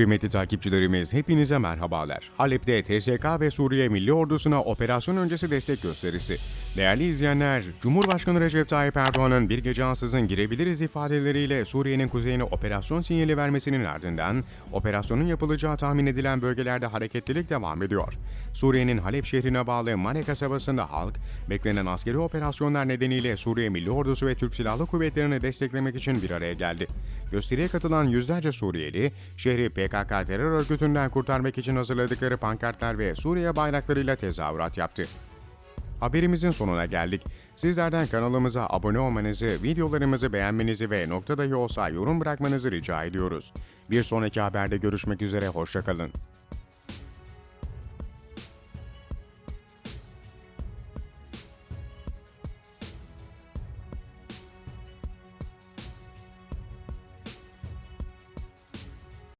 Kıymetli takipçilerimiz hepinize merhabalar. Halep'te TSK ve Suriye Milli Ordusu'na operasyon öncesi destek gösterisi. Değerli izleyenler, Cumhurbaşkanı Recep Tayyip Erdoğan'ın bir gece ansızın girebiliriz ifadeleriyle Suriye'nin kuzeyine operasyon sinyali vermesinin ardından operasyonun yapılacağı tahmin edilen bölgelerde hareketlilik devam ediyor. Suriye'nin Halep şehrine bağlı Mane kasabasında halk, beklenen askeri operasyonlar nedeniyle Suriye Milli Ordusu ve Türk Silahlı Kuvvetleri'ni desteklemek için bir araya geldi. Gösteriye katılan yüzlerce Suriyeli, şehri PKK terör örgütünden kurtarmak için hazırladıkları pankartlar ve Suriye bayraklarıyla tezahürat yaptı. Haberimizin sonuna geldik. Sizlerden kanalımıza abone olmanızı, videolarımızı beğenmenizi ve nokta dahi olsa yorum bırakmanızı rica ediyoruz. Bir sonraki haberde görüşmek üzere, hoşçakalın.